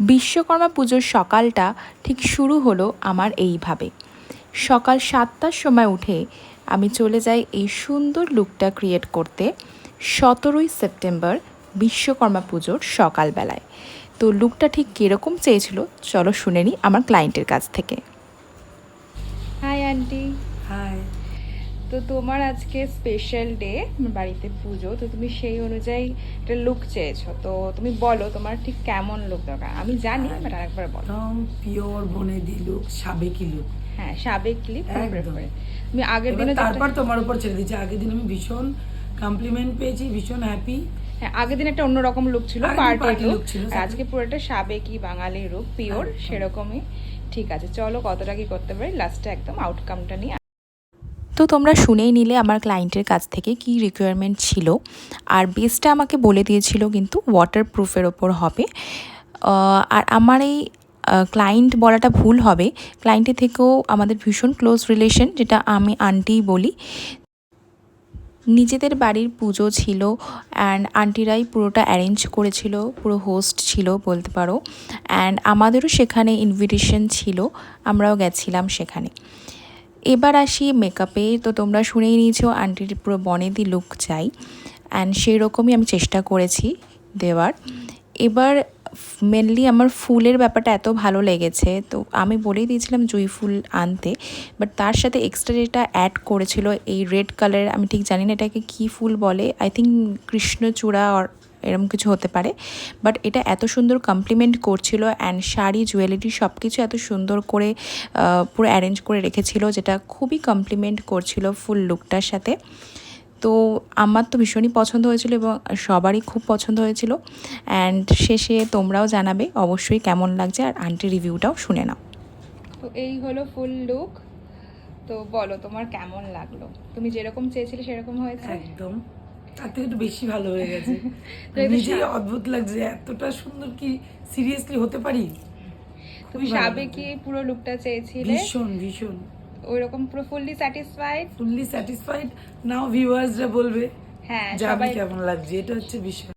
বিশ্বকর্মা পুজোর সকালটা ঠিক শুরু হলো আমার এইভাবে। সকাল সাতটার সময় উঠে আমি চলে যাই এই সুন্দর লুকটা ক্রিয়েট করতে সতেরোই সেপ্টেম্বর বিশ্বকর্মা পুজোর সকালবেলায়। তো লুকটা ঠিক কীরকম চেয়েছিল চলো শুনে নিই আমার ক্লায়েন্টের কাছ থেকে। হাই আন্টি হাই তো তোমার আজকে স্পেশাল ডে বাড়িতে পুজো তো তুমি সেই অনুযায়ী একটা লুক চেয়েছো। তো তুমি বলো তোমার ঠিক কেমন লুক দরকার? আমি জানি বাট আরেকবার বলো। একদম পিওর বনেদি লুক সাবেকি লুক হ্যাঁ সাবেক তুমি আগের দিনে তারপর তোমার উপর ছেড়ে দিচ্ছি। আগের দিন আমি ভীষণ কমপ্লিমেন্ট পেয়েছি ভীষণ হ্যাপি হ্যাঁ আগের দিন একটা অন্যরকম লুক ছিল পার্টি লুক ছিল, আজকে পুরোটা সাবেকি বাঙালি লুক পিওর সেরকমই। ঠিক আছে চলো কতটা কি করতে পারি? লাস্টে একদম আউটকামটা নিয়ে তো তোমরা শুনেই নিলে আমার ক্লায়েন্টের কাছ থেকে কি রিকোয়ারমেন্ট ছিল। আর বেসটা আমাকে বলে দিয়েছিল কিন্তু ওয়াটার প্রুফের ওপর হবে। আর আমার এই ক্লায়েন্ট বলাটা ভুল হবে। ক্লায়েন্টের থেকেও আমাদের ভীষণ ক্লোজ রিলেশন যেটা আমি আন্টিই বলি। নিজেদের বাড়ির পুজো ছিল অ্যান্ড আন্টিরাই পুরোটা অ্যারেঞ্জ করেছিল, পুরো হোস্ট ছিল বলতে পারো। অ্যান্ড আমাদেরও সেখানে ইনভিটেশন ছিল, আমরাও গেছিলাম সেখানে। এবার আসি মেকআপে তো তোমরা শুনেই নিয়েছো আন্টির পুরো বনেদি লুক চাই। অ্যান্ড সেই রকমই আমি চেষ্টা করেছি দেওয়ার। এবার মেনলি আমার ফুলের ব্যাপারটা এত ভালো লেগেছে। তো আমি বলেই দিয়েছিলাম জুই ফুল আনতে। বাট তার সাথে এক্সট্রা যেটা অ্যাড করেছিল, এই রেড কালার আমি ঠিক জানি না এটাকে কী ফুল বলে। আই থিঙ্ক কৃষ্ণচূড়া আর এরকম কিছু হতে পারে। বাট এটা এত সুন্দর কমপ্লিমেন্ট করছিল অ্যান্ড শাড়ি জুয়েলারি সব কিছু এত সুন্দর করে পুরো অ্যারেঞ্জ করে রেখেছিল যেটা খুবই কমপ্লিমেন্ট করছিল ফুল লুকটার সাথে। তো আমার তো ভীষণই পছন্দ হয়েছিল এবং সবারই খুব পছন্দ হয়েছিল। অ্যান্ড শেষে তোমরাও জানাবে অবশ্যই কেমন লাগছে আর আন্টি রিভিউটাও শুনে নাও। তো এই হলো ফুল লুক তো বলো তোমার কেমন লাগল? তুমি যেরকম চেয়েছিলে সেরকম হয়েছে? একদম। তার থেকে একটু বেশি ভালো হয়ে গেছে। নিজেই অদ্ভুত লাগছে এতটা সুন্দর কি সিরিয়াসলি হতে পারি? তুমি সাবেকি পুরো লুকটা চেয়েছিলে? ভীষণ ভীষণ। ওই রকম পুরো fully satisfied fully satisfied now ভিউয়ার্সরা বলবে হ্যাঁ সবাই কেমন লাগছে? এটা হচ্ছে বিষয়।